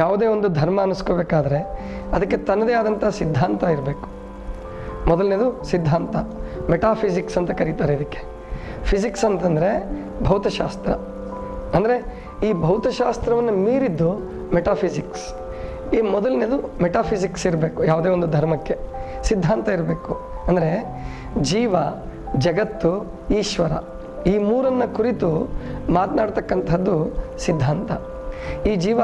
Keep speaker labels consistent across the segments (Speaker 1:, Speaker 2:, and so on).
Speaker 1: ಯಾವುದೇ ಒಂದು ಧರ್ಮ ಅನ್ನಿಸ್ಕೋಬೇಕಾದ್ರೆ ಅದಕ್ಕೆ ತನ್ನದೇ ಆದಂಥ ಸಿದ್ಧಾಂತ ಇರಬೇಕು. ಮೊದಲನೇದು ಸಿದ್ಧಾಂತ ಮೆಟಾಫಿಸಿಕ್ಸ್ ಅಂತ ಕರೀತಾರೆ ಇದಕ್ಕೆ. ಫಿಸಿಕ್ಸ್ ಅಂತಂದರೆ ಭೌತಶಾಸ್ತ್ರ. ಅಂದರೆ ಈ ಭೌತಶಾಸ್ತ್ರವನ್ನು ಮೀರಿದ್ದು ಮೆಟಾಫಿಸಿಕ್ಸ್ ಈ ಮೊದಲನೇದು ಮೆಟಾಫಿಸಿಕ್ಸ್ ಇರಬೇಕು, ಯಾವುದೇ ಒಂದು ಧರ್ಮಕ್ಕೆ. ಸಿದ್ಧಾಂತ ಇರಬೇಕು. ಅಂದರೆ ಜೀವ, ಜಗತ್ತು, ಈಶ್ವರ, ಈ ಮೂರನ್ನು ಕುರಿತು ಮಾತನಾಡ್ತಕ್ಕಂಥದ್ದು ಸಿದ್ಧಾಂತ. ಈ ಜೀವ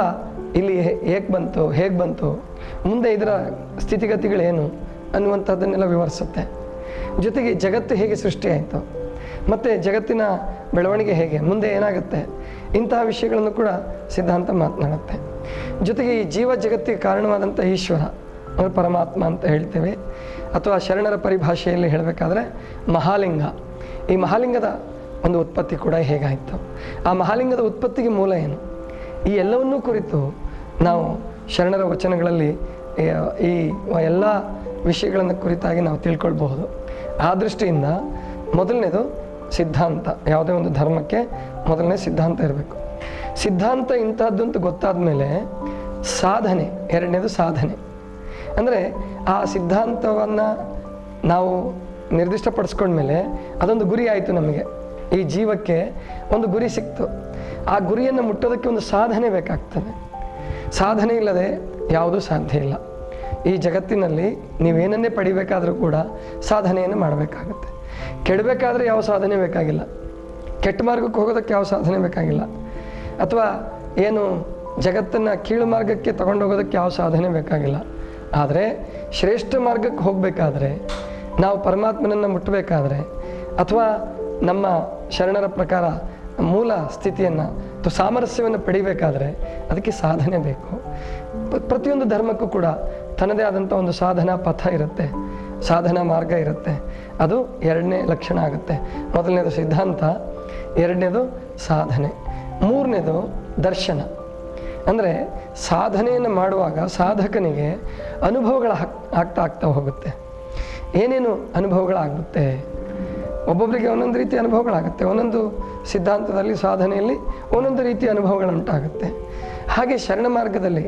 Speaker 1: ಇಲ್ಲಿ ಹೇಗೆ ಬಂತು ಹೇಗೆ ಬಂತು? ಮುಂದೆ ಇದರ ಸ್ಥಿತಿಗತಿಗಳೇನು ಅನ್ನುವಂಥದ್ದನ್ನೆಲ್ಲ ವಿವರಿಸುತ್ತೆ. ಜೊತೆಗೆ ಜಗತ್ತು ಹೇಗೆ ಸೃಷ್ಟಿಯಾಯಿತು ಮತ್ತು ಜಗತ್ತಿನ ಬೆಳವಣಿಗೆ ಹೇಗೆ, ಮುಂದೆ ಏನಾಗುತ್ತೆ, ಇಂತಹ ವಿಷಯಗಳನ್ನು ಕೂಡ ಸಿದ್ಧಾಂತ ಮಾತನಾಡುತ್ತೆ. ಜೊತೆಗೆ ಈ ಜೀವ ಜಗತ್ತಿಗೆ ಕಾರಣವಾದಂಥ ಈಶ್ವರ ಅಂದರೆ ಪರಮಾತ್ಮ ಅಂತ ಹೇಳ್ತೇವೆ. ಅಥವಾ ಶರಣರ ಪರಿಭಾಷೆಯಲ್ಲಿ ಹೇಳಬೇಕಾದ್ರೆ ಮಹಾಲಿಂಗ. ಈ ಮಹಾಲಿಂಗದ ಒಂದು ಉತ್ಪತ್ತಿ ಕೂಡ ಹೇಗಾಯಿತು? ಆ ಮಹಾಲಿಂಗದ ಉತ್ಪತ್ತಿಗೆ ಮೂಲ ಏನು? ಈ ಎಲ್ಲವನ್ನೂ ಕುರಿತು ನಾವು ಶರಣರ ವಚನಗಳಲ್ಲಿ, ಈ- ಎಲ್ಲ ವಿಷಯಗಳನ್ನು ಕುರಿತಾಗಿ ನಾವು ತಿಳ್ಕೊಳ್ಬಹುದು. ಆ ದೃಷ್ಟಿಯಿಂದ ಮೊದಲನೇದು ಸಿದ್ಧಾಂತ. ಯಾವುದೇ ಒಂದು ಧರ್ಮಕ್ಕೆ ಮೊದಲನೇ ಸಿದ್ಧಾಂತ ಇರಬೇಕು. ಸಿದ್ಧಾಂತ ಇಂಥದ್ದು ಅಂತ ಗೊತ್ತಾದ ಮೇಲೆ ಸಾಧನೆ, ಎರಡನೇದು ಸಾಧನೆ. ಅಂದರೆ ಆ ಸಿದ್ಧಾಂತವನ್ನು ನಾವು ನಿರ್ದಿಷ್ಟಪಡಿಸ್ಕೊಂಡ್ಮೇಲೆ ಅದೊಂದು ಗುರಿ ಆಯಿತು ನಮಗೆ. ಈ ಜೀವಕ್ಕೆ ಒಂದು ಗುರಿ ಸಿಕ್ತು. ಆ ಗುರಿಯನ್ನು ಮುಟ್ಟೋದಕ್ಕೆ ಒಂದು ಸಾಧನೆ ಬೇಕಾಗ್ತದೆ. ಸಾಧನೆ ಇಲ್ಲದೆ ಯಾವುದೂ ಸಾಧ್ಯ ಇಲ್ಲ. ಈ ಜಗತ್ತಿನಲ್ಲಿ ನೀವೇನನ್ನೇ ಪಡಿಬೇಕಾದರೂ ಕೂಡ ಸಾಧನೆಯನ್ನು ಮಾಡಬೇಕಾಗುತ್ತೆ. ಕೆಡಬೇಕಾದ್ರೆ ಯಾವ ಸಾಧನೆ ಬೇಕಾಗಿಲ್ಲ. ಕೆಟ್ಟ ಮಾರ್ಗಕ್ಕೆ ಹೋಗೋದಕ್ಕೆ ಯಾವ ಸಾಧನೆ ಬೇಕಾಗಿಲ್ಲ. ಅಥವಾ ಏನು ಜಗತ್ತನ್ನು ಕೀಳು ಮಾರ್ಗಕ್ಕೆ ತಗೊಂಡು ಹೋಗೋದಕ್ಕೆ ಯಾವ ಸಾಧನೆ ಬೇಕಾಗಿಲ್ಲ. ಆದರೆ ಶ್ರೇಷ್ಠ ಮಾರ್ಗಕ್ಕೆ ಹೋಗಬೇಕಾದ್ರೆ, ನಾವು ಪರಮಾತ್ಮನನ್ನು ಮುಟ್ಟಬೇಕಾದ್ರೆ ಅಥವಾ ನಮ್ಮ ಶರಣರ ಪ್ರಕಾರ ಮೂಲ ಸ್ಥಿತಿಯನ್ನು ಅಥವಾ ಸಾಮರಸ್ಯವನ್ನು ಪಡಿಬೇಕಾದ್ರೆ ಅದಕ್ಕೆ ಸಾಧನೆ ಬೇಕು. ಪ್ರತಿಯೊಂದು ಧರ್ಮಕ್ಕೂ ಕೂಡ ತನ್ನದೇ ಆದಂಥ ಒಂದು ಸಾಧನಾ ಪಥ ಇರುತ್ತೆ, ಸಾಧನಾ ಮಾರ್ಗ ಇರುತ್ತೆ. ಅದು ಎರಡನೇ ಲಕ್ಷಣ ಆಗುತ್ತೆ. ಮೊದಲನೇದು ಸಿದ್ಧಾಂತ, ಎರಡನೇದು ಸಾಧನೆ, ಮೂರನೇದು ದರ್ಶನ. ಅಂದರೆ ಸಾಧನೆಯನ್ನು ಮಾಡುವಾಗ ಸಾಧಕನಿಗೆ ಅನುಭವಗಳ ಆಗ್ತಾ ಆಗ್ತಾ ಹೋಗುತ್ತೆ. ಏನೇನು ಅನುಭವಗಳಾಗುತ್ತೆ? ಒಬ್ಬೊಬ್ಬರಿಗೆ ಒಂದೊಂದು ರೀತಿಯ ಅನುಭವಗಳಾಗುತ್ತೆ. ಒಂದೊಂದು ಸಿದ್ಧಾಂತದಲ್ಲಿ, ಸಾಧನೆಯಲ್ಲಿ ಒಂದೊಂದು ರೀತಿಯ ಅನುಭವಗಳುಂಟಾಗುತ್ತೆ ಹಾಗೆ ಶರಣ ಮಾರ್ಗದಲ್ಲಿ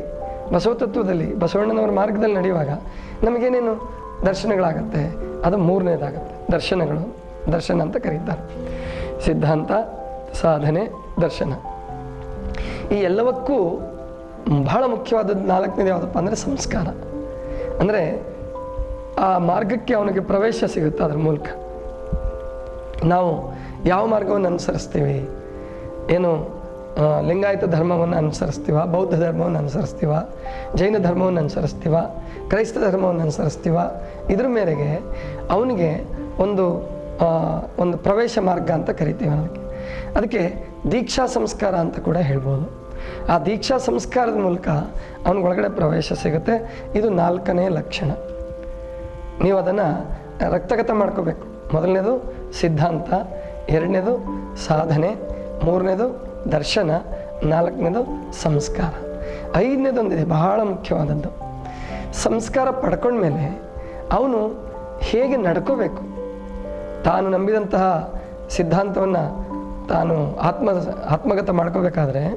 Speaker 1: ಬಸವ ತತ್ವದಲ್ಲಿ ಬಸವಣ್ಣನವರ ಮಾರ್ಗದಲ್ಲಿ ನಡೆಯುವಾಗ ನಮಗೇನೇನು ದರ್ಶನಗಳಾಗತ್ತೆ? ಅದು ಮೂರನೇದಾಗುತ್ತೆ. ದರ್ಶನಗಳು, ದರ್ಶನ ಅಂತ ಕರೀತಾರೆ. ಸಿದ್ಧಾಂತ, ಸಾಧನೆ, ದರ್ಶನ. ಈ ಎಲ್ಲವಕ್ಕೂ ಬಹಳ ಮುಖ್ಯವಾದದ್ದು ನಾಲ್ಕನೇದು ಯಾವುದಪ್ಪ ಅಂದರೆ ಸಂಸ್ಕಾರ. ಅಂದರೆ ಆ ಮಾರ್ಗಕ್ಕೆ ಅವನಿಗೆ ಪ್ರವೇಶ ಸಿಗುತ್ತೆ ಅದರ ಮೂಲಕ. ನಾವು ಯಾವ ಮಾರ್ಗವನ್ನು ಅನುಸರಿಸ್ತೀವಿ? ಏನು ಲಿಂಗಾಯತ ಧರ್ಮವನ್ನು ಅನುಸರಿಸ್ತೀವ? ಬೌದ್ಧ ಧರ್ಮವನ್ನು ಅನುಸರಿಸ್ತೀವ? ಜೈನ ಧರ್ಮವನ್ನು ಅನುಸರಿಸ್ತೀವ? ಕ್ರೈಸ್ತ ಧರ್ಮವನ್ನು ಅನುಸರಿಸ್ತೀವ? ಇದ್ರ ಮೇರೆಗೆ ಅವನಿಗೆ ಒಂದು ಒಂದು ಪ್ರವೇಶ ಮಾರ್ಗ ಅಂತ ಕರಿತೀವಿ ಅದಕ್ಕೆ ಅದಕ್ಕೆ ದೀಕ್ಷಾ ಸಂಸ್ಕಾರ ಅಂತ ಕೂಡ ಹೇಳ್ಬೋದು. ಆ ದೀಕ್ಷಾ ಸಂಸ್ಕಾರದ ಮೂಲಕ ಅವನಿಗೊಳಗಡೆ ಪ್ರವೇಶ ಸಿಗುತ್ತೆ. ಇದು ನಾಲ್ಕನೇ ಲಕ್ಷಣ. ನೀವು ಅದನ್ನು ರಕ್ತಗತ ಮಾಡ್ಕೋಬೇಕು. ಮೊದಲನೇದು ಸಿದ್ಧಾಂತ, ಎರಡನೇದು ಸಾಧನೆ, ಮೂರನೇದು ದರ್ಶನ, ನಾಲ್ಕನೇದು ಸಂಸ್ಕಾರ. ಐದನೇದೊಂದಿದೆ, ಬಹಳ ಮುಖ್ಯವಾದದ್ದು. ಸಂಸ್ಕಾರ ಪಡ್ಕೊಂಡ್ಮೇಲೆ ಅವನು ಹೇಗೆ ನಡ್ಕೋಬೇಕು? ತಾನು ನಂಬಿದಂತಹ ಸಿದ್ಧಾಂತವನ್ನು ತಾನು ಆತ್ಮ, ಆತ್ಮಗತ ಮಾಡ್ಕೋಬೇಕಾದ್ರೆ,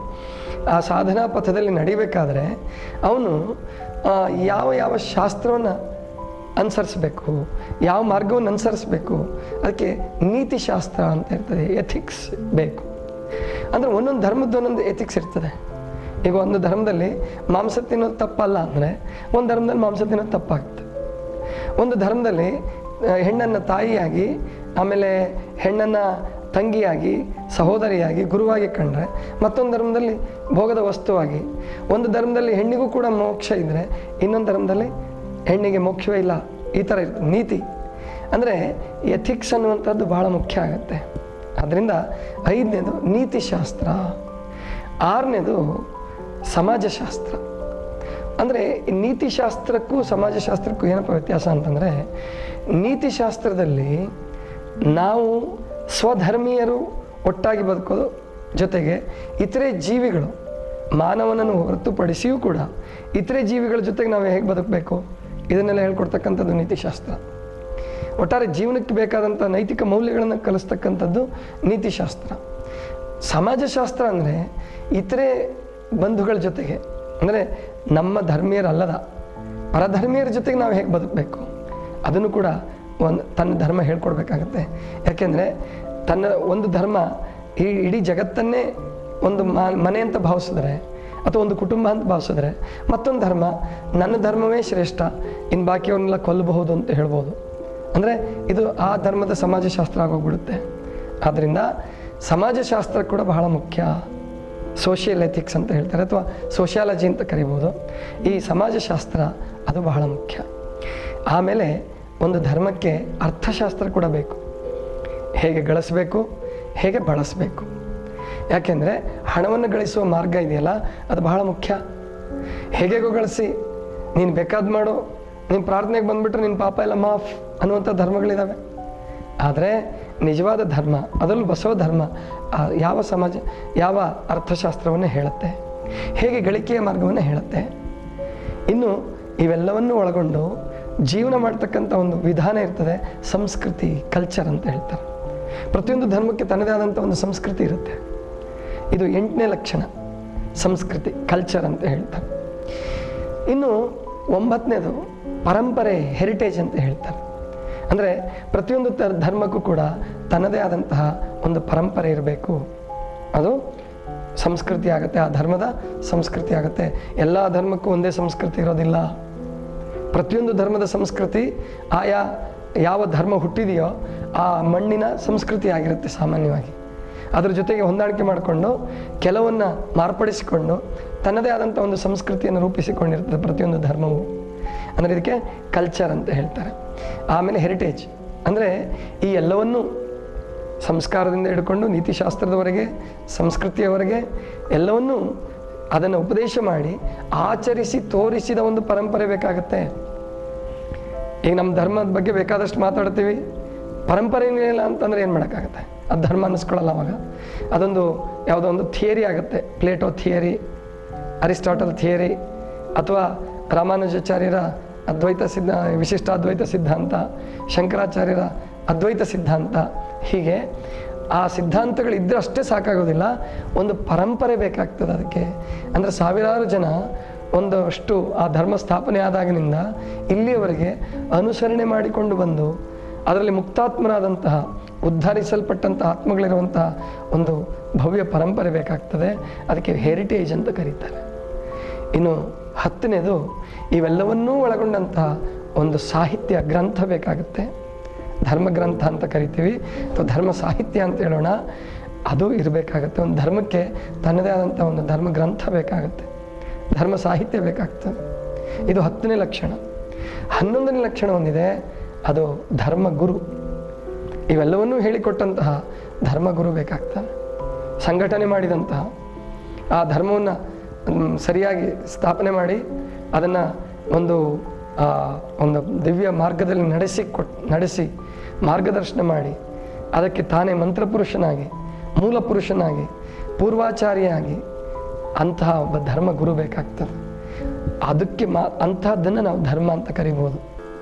Speaker 1: ಆ ಸಾಧನಾ ಪಥದಲ್ಲಿ ನಡಿಬೇಕಾದ್ರೆ, ಅವನು ಯಾವ ಯಾವ ಶಾಸ್ತ್ರವನ್ನು ಅನುಸರಿಸಬೇಕು. ಯಾವ ಮಾರ್ಗವನ್ನು ಅನುಸರಿಸಬೇಕು. ಅದಕ್ಕೆ ನೀತಿಶಾಸ್ತ್ರ ಅಂತ ಇರ್ತದೆ ಎಥಿಕ್ಸ್ ಬೇಕು. ಅಂದರೆ ಒಂದೊಂದು ಧರ್ಮದ್ದು ಒಂದೊಂದು ಎಥಿಕ್ಸ್ ಇರ್ತದೆ. ಈಗ ಒಂದು ಧರ್ಮದಲ್ಲಿ ಮಾಂಸ ತಿನ್ನೋದು ತಪ್ಪಲ್ಲ ಅಂದರೆ, ಒಂದು ಧರ್ಮದಲ್ಲಿ ಮಾಂಸ ತಿನ್ನೋದು ತಪ್ಪಾಗ್ತದೆ ಒಂದು ಧರ್ಮದಲ್ಲಿ ಹೆಣ್ಣನ್ನು ತಾಯಿಯಾಗಿ, ಆಮೇಲೆ ಹೆಣ್ಣನ್ನು ತಂಗಿಯಾಗಿ, ಸಹೋದರಿಯಾಗಿ, ಗುರುವಾಗಿ ಕಂಡ್ರೆ, ಮತ್ತೊಂದು ಧರ್ಮದಲ್ಲಿ ಭೋಗದ ವಸ್ತುವಾಗಿ, ಒಂದು ಧರ್ಮದಲ್ಲಿ ಹೆಣ್ಣಿಗೂ ಕೂಡ ಮೋಕ್ಷ ಇದ್ದರೆ ಇನ್ನೊಂದು ಧರ್ಮದಲ್ಲಿ ಹೆಣ್ಣಿಗೆ ಮುಖ್ಯವೇ ಇಲ್ಲ, ಈ ಥರ ನೀತಿ. ಅಂದರೆ ಎಥಿಕ್ಸ್ ಅನ್ನುವಂಥದ್ದು ಭಾಳ ಮುಖ್ಯ ಆಗುತ್ತೆ. ಅದರಿಂದ ಐದನೇದು ನೀತಿಶಾಸ್ತ್ರ, ಆರನೇದು ಸಮಾಜಶಾಸ್ತ್ರ. ಅಂದರೆ ನೀತಿಶಾಸ್ತ್ರಕ್ಕೂ ಸಮಾಜಶಾಸ್ತ್ರಕ್ಕೂ ಏನಪ್ಪ ವ್ಯತ್ಯಾಸ ಅಂತಂದರೆ, ನೀತಿಶಾಸ್ತ್ರದಲ್ಲಿ ನಾವು ಸ್ವಧರ್ಮೀಯರು ಒಟ್ಟಾಗಿ ಬದುಕೋದು ಜೊತೆಗೆ ಇತರೆ ಜೀವಿಗಳು ಮಾನವನನ್ನು ಹೊರತುಪಡಿಸಿಯೂ ಕೂಡ ಇತರೆ ಜೀವಿಗಳ ಜೊತೆಗೆ ನಾವು ಹೇಗೆ ಬದುಕಬೇಕು? ಇದನ್ನೆಲ್ಲ ಹೇಳ್ಕೊಡ್ತಕ್ಕಂಥದ್ದು ನೀತಿಶಾಸ್ತ್ರ. ಒಟ್ಟಾರೆ ಜೀವನಕ್ಕೆ ಬೇಕಾದಂಥ ನೈತಿಕ ಮೌಲ್ಯಗಳನ್ನು ಕಲಿಸ್ತಕ್ಕಂಥದ್ದು ನೀತಿಶಾಸ್ತ್ರ. ಸಮಾಜಶಾಸ್ತ್ರ ಅಂದರೆ ಇತರೆ ಬಂಧುಗಳ ಜೊತೆಗೆ, ಅಂದರೆ ನಮ್ಮ ಧರ್ಮೀಯರಲ್ಲದ ಪರಧರ್ಮೀಯರ ಜೊತೆಗೆ ನಾವು ಹೇಗೆ ಬದುಕಬೇಕು? ಅದನ್ನು ಕೂಡ ಒಂದು ತನ್ನ ಧರ್ಮ ಹೇಳ್ಕೊಡ್ಬೇಕಾಗತ್ತೆ. ಯಾಕೆಂದರೆ ತನ್ನ ಒಂದು ಧರ್ಮ ಈ ಇಡೀ ಜಗತ್ತನ್ನೇ ಒಂದು ಮನೆ ಅಂತ ಭಾವಿಸಿದ್ರೆ ಅಥವಾ ಒಂದು ಕುಟುಂಬ ಅಂತ ಭಾವಿಸಿದ್ರೆ ಮತ್ತೊಂದು ಧರ್ಮ, ನನ್ನ ಧರ್ಮವೇ ಶ್ರೇಷ್ಠ, ಇನ್ನು ಬಾಕಿಯವನ್ನೆಲ್ಲ ಕೊಲ್ಲಬಹುದು ಅಂತ ಹೇಳ್ಬೋದು. ಅಂದರೆ ಇದು ಆ ಧರ್ಮದ ಸಮಾಜಶಾಸ್ತ್ರ ಆಗೋಗ್ಬಿಡುತ್ತೆ. ಆದ್ದರಿಂದ ಸಮಾಜಶಾಸ್ತ್ರ ಕೂಡ ಬಹಳ ಮುಖ್ಯ. ಸೋಷಿಯಲ್ ಎಥಿಕ್ಸ್ ಅಂತ ಹೇಳ್ತಾರೆ, ಅಥವಾ ಸೋಷಿಯಾಲಜಿ ಅಂತ ಕರಿಬೋದು. ಈ ಸಮಾಜಶಾಸ್ತ್ರ ಅದು ಬಹಳ ಮುಖ್ಯ. ಆಮೇಲೆ ಒಂದು ಧರ್ಮಕ್ಕೆ ಅರ್ಥಶಾಸ್ತ್ರ ಕೂಡ ಬೇಕು. ಹೇಗೆ ಗಳಿಸ್ಬೇಕು, ಹೇಗೆ ಬಳಸಬೇಕು. ಯಾಕೆಂದರೆ ಹಣವನ್ನು ಗಳಿಸುವ ಮಾರ್ಗ ಇದೆಯಲ್ಲ, ಅದು ಬಹಳ ಮುಖ್ಯ. ಹೇಗೆಗೋ ಗಳಿಸಿ ನೀನು ಬೇಕಾದ ಮಾಡು ನಿನ್ನ ಪ್ರಾರ್ಥನೆಗೆ ಬಂದುಬಿಟ್ರೆ ನಿನ್ನ ಪಾಪ ಎಲ್ಲ ಮಾಫ್ ಅನ್ನುವಂಥ ಧರ್ಮಗಳಿದ್ದಾವೆ ಆದರೆ ನಿಜವಾದ ಧರ್ಮ, ಅದರಲ್ಲೂ ಬಸವ ಧರ್ಮ ಯಾವ ಸಮಾಜ, ಯಾವ ಅರ್ಥಶಾಸ್ತ್ರವನ್ನು ಹೇಳುತ್ತೆ? ಹೇಗೆ ಗಳಿಕೆಯ ಮಾರ್ಗವನ್ನು ಹೇಳುತ್ತೆ? ಇನ್ನು ಇವೆಲ್ಲವನ್ನು ಒಳಗೊಂಡು ಜೀವನ ಮಾಡ್ತಕ್ಕಂಥ ಒಂದು ವಿಧಾನ ಇರ್ತದೆ, ಸಂಸ್ಕೃತಿ ಕಲ್ಚರ್ ಅಂತ ಹೇಳ್ತಾರೆ. ಪ್ರತಿಯೊಂದು ಧರ್ಮಕ್ಕೆ ತನ್ನದೇ ಆದಂಥ ಒಂದು ಸಂಸ್ಕೃತಿ ಇರುತ್ತೆ. ಇದು ಎಂಟನೇ ಲಕ್ಷಣ. ಸಂಸ್ಕೃತಿ ಕಲ್ಚರ್ ಅಂತ ಹೇಳ್ತಾರೆ. ಇನ್ನು ಒಂಬತ್ತನೇದು ಪರಂಪರೆ ಹೆರಿಟೇಜ್ ಅಂತ ಹೇಳ್ತಾರೆ. ಅಂದರೆ ಪ್ರತಿಯೊಂದು ಧರ್ಮಕ್ಕೂ ಕೂಡ ತನ್ನದೇ ಆದಂತಹ ಒಂದು ಪರಂಪರೆ ಇರಬೇಕು. ಅದು ಸಂಸ್ಕೃತಿ ಆಗುತ್ತೆ, ಆ ಧರ್ಮದ ಸಂಸ್ಕೃತಿ ಆಗುತ್ತೆ. ಎಲ್ಲ ಧರ್ಮಕ್ಕೂ ಒಂದೇ ಸಂಸ್ಕೃತಿ ಇರೋದಿಲ್ಲ. ಪ್ರತಿಯೊಂದು ಧರ್ಮದ ಸಂಸ್ಕೃತಿ, ಆಯಾ ಯಾವ ಧರ್ಮ ಹುಟ್ಟಿದೆಯೋ ಆ ಮಣ್ಣಿನ ಸಂಸ್ಕೃತಿ ಆಗಿರುತ್ತೆ ಸಾಮಾನ್ಯವಾಗಿ. ಅದ್ರ ಜೊತೆಗೆ ಹೊಂದಾಣಿಕೆ ಮಾಡಿಕೊಂಡು ಕೆಲವನ್ನ ಮಾರ್ಪಡಿಸಿಕೊಂಡು ತನ್ನದೇ ಆದಂಥ ಒಂದು ಸಂಸ್ಕೃತಿಯನ್ನು ರೂಪಿಸಿಕೊಂಡಿರ್ತದೆ ಪ್ರತಿಯೊಂದು ಧರ್ಮವು. ಅಂದರೆ ಇದಕ್ಕೆ ಕಲ್ಚರ್ ಅಂತ ಹೇಳ್ತಾರೆ. ಆಮೇಲೆ ಹೆರಿಟೇಜ್ ಅಂದರೆ ಈ ಎಲ್ಲವನ್ನು ಸಂಸ್ಕಾರದಿಂದ ಹಿಡ್ಕೊಂಡು ನೀತಿಶಾಸ್ತ್ರದವರೆಗೆ, ಸಂಸ್ಕೃತಿಯವರೆಗೆ ಎಲ್ಲವನ್ನೂ ಅದನ್ನು ಉಪದೇಶ ಮಾಡಿ ಆಚರಿಸಿ ತೋರಿಸಿದ ಒಂದು ಪರಂಪರೆ ಬೇಕಾಗತ್ತೆ. ಈಗ ನಮ್ಮ ಧರ್ಮದ ಬಗ್ಗೆ ಬೇಕಾದಷ್ಟು ಮಾತಾಡ್ತೀವಿ. ಪರಂಪರೆ ಇಲ್ಲ ಅಂತಂದ್ರೆ ಏನು ಮಾಡೋಕ್ಕಾಗತ್ತೆ? ಅದು ಧರ್ಮ ಅನ್ನಿಸ್ಕೊಳ್ಳಲ್ಲ ಅವಾಗ. ಅದೊಂದು ಯಾವುದೋ ಒಂದು ಥಿಯರಿ ಆಗುತ್ತೆ. ಪ್ಲೇಟೋ ಥಿಯರಿ, ಅರಿಸ್ಟಾಟಲ್ ಥಿಯರಿ, ಅಥವಾ ರಾಮಾನುಜಾಚಾರ್ಯರ ಅದ್ವೈತ ಸಿದ್ಧ, ವಿಶಿಷ್ಟ ಅದ್ವೈತ ಸಿದ್ಧಾಂತ, ಶಂಕರಾಚಾರ್ಯರ ಅದ್ವೈತ ಸಿದ್ಧಾಂತ, ಹೀಗೆ ಆ ಸಿದ್ಧಾಂತಗಳು ಇದ್ದರೆ ಅಷ್ಟೇ ಸಾಕಾಗೋದಿಲ್ಲ. ಒಂದು ಪರಂಪರೆ ಬೇಕಾಗ್ತದೆ ಅದಕ್ಕೆ. ಅಂದರೆ ಸಾವಿರಾರು ಜನ ಒಂದಷ್ಟು ಆ ಧರ್ಮ ಸ್ಥಾಪನೆ ಆದಾಗಿನಿಂದ ಇಲ್ಲಿಯವರೆಗೆ ಅನುಸರಣೆ ಮಾಡಿಕೊಂಡು ಬಂದು ಅದರಲ್ಲಿ ಮುಕ್ತಾತ್ಮರಾದಂತಹ ಉದ್ಧರಿಸಲ್ಪಟ್ಟಂತಹ ಆತ್ಮಗಳಿರುವಂತಹ ಒಂದು ಭವ್ಯ ಪರಂಪರೆ ಬೇಕಾಗ್ತದೆ. ಅದಕ್ಕೆ ಹೆರಿಟೇಜ್ ಅಂತ ಕರೀತಾರೆ. ಇನ್ನು ಹತ್ತನೇದು, ಇವೆಲ್ಲವನ್ನೂ ಒಳಗೊಂಡಂತಹ ಒಂದು ಸಾಹಿತ್ಯ ಗ್ರಂಥ ಬೇಕಾಗುತ್ತೆ. ಧರ್ಮಗ್ರಂಥ ಅಂತ ಕರಿತೀವಿ. ಅಥವಾ ಧರ್ಮ ಸಾಹಿತ್ಯ ಅಂತ ಹೇಳೋಣ. ಅದು ಇರಬೇಕಾಗತ್ತೆ. ಒಂದು ಧರ್ಮಕ್ಕೆ ತನ್ನದೇ ಆದಂಥ ಒಂದು ಧರ್ಮ ಗ್ರಂಥ ಬೇಕಾಗುತ್ತೆ. ಧರ್ಮ ಸಾಹಿತ್ಯ ಬೇಕಾಗ್ತದೆ. ಇದು ಹತ್ತನೇ ಲಕ್ಷಣ. ಹನ್ನೊಂದನೇ ಲಕ್ಷಣ ಒಂದಿದೆ. ಅದು ಧರ್ಮಗುರು. ಇವೆಲ್ಲವನ್ನೂ ಹೇಳಿಕೊಟ್ಟಂತಹ ಧರ್ಮಗುರು ಬೇಕಾಗ್ತಾನೆ. ಸಂಘಟನೆ ಮಾಡಿದಂತಹ ಆ ಧರ್ಮವನ್ನು ಸರಿಯಾಗಿ ಸ್ಥಾಪನೆ ಮಾಡಿ ಅದನ್ನು ಒಂದು ಒಂದು ದಿವ್ಯ ಮಾರ್ಗದಲ್ಲಿ ನಡೆಸಿ ಕೊಟ್, ನಡೆಸಿ ಮಾರ್ಗದರ್ಶನ ಮಾಡಿ ಅದಕ್ಕೆ ತಾನೇ ಮಂತ್ರಪುರುಷನಾಗಿ ಮೂಲ ಪುರುಷನಾಗಿ ಪೂರ್ವಾಚಾರಿಯಾಗಿ ಅಂತಹ ಒಬ್ಬ ಧರ್ಮ ಗುರು ಬೇಕಾಗ್ತದೆ ಅದಕ್ಕೆ ಮಾ ಅಂತಹದ್ದನ್ನು ನಾವು ಧರ್ಮ ಅಂತ ಕರಿಬೋದು.